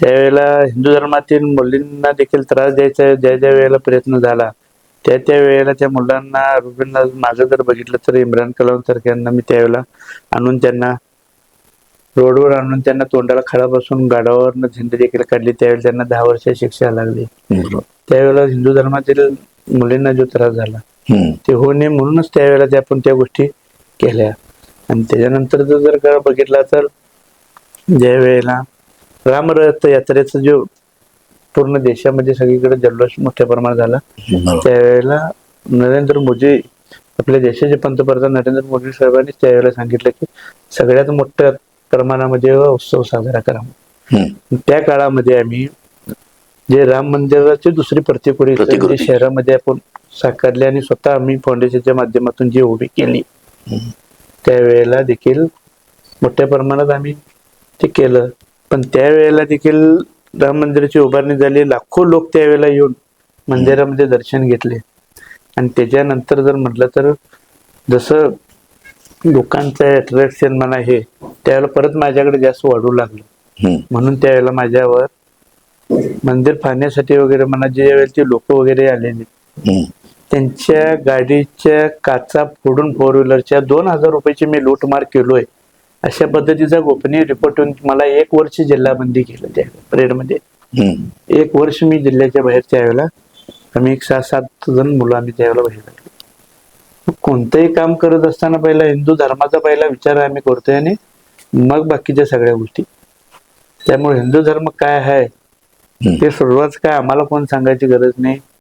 त्यावेळेला हिंदू धर्मातील मुलींना देखील त्रास द्यायचा ज्या ज्या वेळेला प्रयत्न झाला त्या त्या वेळेला त्या मुलांना रुबींना माझं जर बघितलं तर इम्रान कलाम सारख्यांना मी त्यावेळेला आणून त्यांना रोडवर आणून त्यांना तोंडाला खडा बसून गाडावरनं झेंडे देखील काढली त्यावेळी त्यांना दहा वर्ष शिक्षा लागली. त्यावेळेला हिंदू धर्मातील मुलींना जो त्रास झाला. ते होऊ नये म्हणूनच त्यावेळेला त्या आपण त्या गोष्टी केल्या आणि त्याच्यानंतर जर जर का बघितला तर ज्या वेळेला रामरथ यात्रेचा जो पूर्ण देशामध्ये सगळीकडे जल्लोष मोठ्या प्रमाणात झाला. त्यावेळेला नरेंद्र मोदी आपल्या देशाचे पंतप्रधान नरेंद्र मोदी साहेबांनी त्यावेळेला सांगितलं की सगळ्यात मोठ्या प्रमाणामध्ये उत्सव साजरा करा. त्या काळामध्ये आम्ही जे राम मंदिराची दुसरी प्रतिकृती. जी शहरामध्ये आपण साकारली आणि स्वतः आम्ही फाउंडेशनच्या माध्यमातून जी उभी केली. त्यावेळेला देखील मोठ्या प्रमाणात आम्ही ते केलं पण त्यावेळेला देखील राम मंदिराची उभारणी झाली लाखो लोक त्यावेळेला येऊन मंदिरामध्ये दर्शन घेतले आणि त्याच्यानंतर जर म्हटलं तर जसं लोकांचं अट्रॅक्शन म्हणा हे त्यावेळेला परत माझ्याकडे जास्त वाढू लागलं. म्हणून त्यावेळेला माझ्यावर मंदिर पाहण्यासाठी वगैरे म्हणा जे वेळेचे लोक वगैरे आलेले हम्म. त्यांच्या गाडीच्या काचा फोडून फोर व्हीलरच्या दोन हजार रुपयाची मी लूटमार केलोय अशा पद्धतीचा गोपनीय रिपोर्ट येऊन मला एक वर्ष जिल्हाबंदी केलं त्या परेडमध्ये. एक वर्ष मी जिल्ह्याच्या बाहेर त्यावेळेला आम्ही एक सहा सात जण मुलं आम्ही त्यावेळेला बाहेर कोणतंही काम करत असताना पहिला हिंदू धर्माचा पहिला विचार आम्ही करतोय आणि मग बाकीच्या सगळ्या गोष्टी. त्यामुळे हिंदू धर्म काय आहे. ते सुरुवात काय आम्हाला कोण सांगायची गरज नाही?